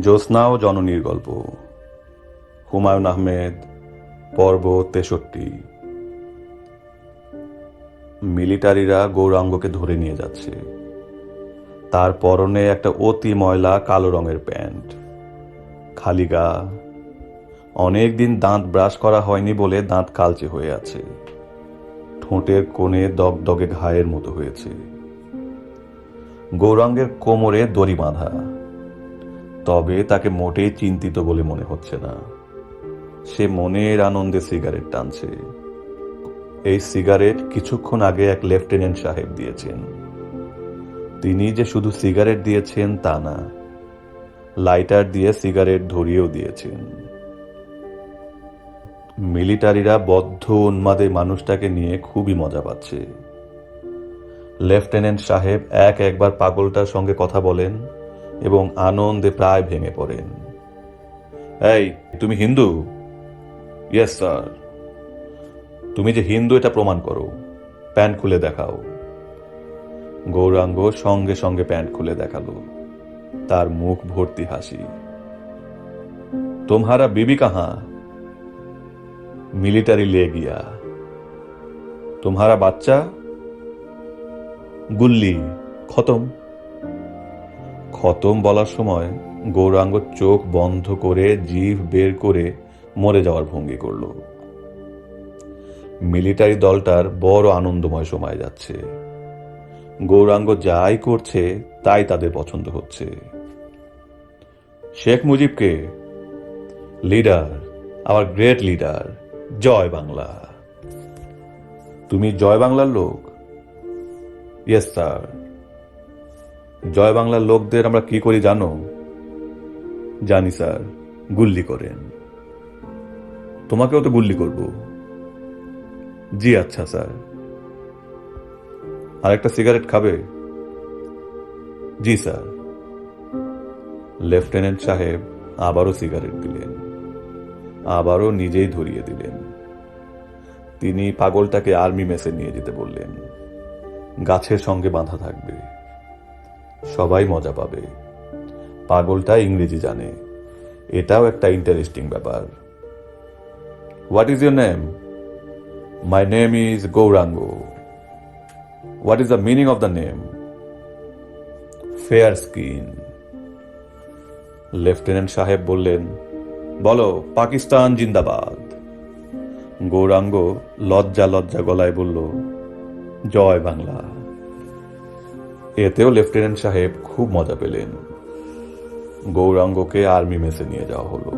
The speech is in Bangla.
জ্যোৎস্না ও জননীর গল্প। হুমায়ুন আহমেদ পর্ব তেষট্টি। মিলিটারিরা গৌরাঙ্গকে ধরে নিয়ে যাচ্ছে। তার পরনে একটা অতি ময়লা কালো রঙের প্যান্ট। খালি গা। অনেক দিন দাঁত ব্রাশ করা হয়নি বলে দাঁত কালচে হয়ে আছে। ঠোঁটের কোণে দগদগে ঘায়ের মতো হয়েছে। গৌরাঙ্গের কোমরে দড়ি বাঁধা। তবে তাকে মোটেই চিন্তিত বলে মনে হচ্ছে না। সে মনের আনন্দে সিগারেট টানছে। এই সিগারেট কিছুক্ষণ আগে এক লেফটেন্যান্ট সাহেব দিয়েছেন। তিনি যে শুধু সিগারেট দিয়েছেন তা না, লাইটার দিয়ে সিগারেট ধরিয়েও দিয়েছেন। মিলিটারিরা বদ্ধ উন্মাদে মানুষটাকে নিয়ে খুবই মজা পাচ্ছে। লেফটেন্যান্ট সাহেব এক একবার পাগলটার সঙ্গে কথা বলেন এবং আনন্দে প্রায় ভেঙে পড়েন। এই, তুমি হিন্দু? ইয়েস স্যার তুমি যে হিন্দু, এটা প্রমাণ করো। প্যান্ট খুলে দেখাও। গৌরাঙ্গ সঙ্গে সঙ্গে প্যান্ট খুলে দেখাল। তার মুখ ভর্তি হাসি। তোমারা বিবি কাহা? মিলিটারি লে গিয়া। তোমারা বাচ্চা? গুল্লি। খতম? খতম বলার সময় গৌরাঙ্গ চোখ বন্ধ করে জিভ বের করে মরে যাওয়ার ভঙ্গি করল। মিলিটারি দলটার বড় আনন্দময় সময় যাচ্ছে। গৌরাঙ্গ যাই করছে, তাই তাদের পছন্দ হচ্ছে। শেখ মুজিবকে, লিডার আমার গ্রেট লিডার, জয় বাংলা। তুমি জয় বাংলার লোক? ইয়েস স্যার জয় বাংলার লোকদের আমরা কি করি জানো? জানি স্যার গুল্লি করেন। তোমাকেও তো গুল্লি করব। জি আচ্ছা স্যার আরেকটা সিগারেট খাবে? জি, স্যার। লেফটেন্যান্ট সাহেব আবারও সিগারেট দিলেন। আবারও নিজেই ধরিয়ে দিলেন। তিনি পাগলটাকে আর্মি মেসে নিয়ে যেতে বললেন। গাছের সঙ্গে বাঁধা থাকবে। সবাই মজা পাবে। পাগলটা ইংরেজি জানে। এটাও একটা ইন্টারেস্টিং ব্যাপার। What is your name my name is Gauranga what is the meaning of the name fair skin lieutenant সাহেব বললেন, বলো, পাকিস্তান জিন্দাবাদ. গৌরাঙ্গ লজ্জা লজ্জা গলায় বলল, জয় বাংলা। এতেও লেফটেন্যান্ট সাহেব খুব মজা পেলেন। গৌরাঙ্গকে আর্মি মেসে নিয়ে যাওয়া হলো।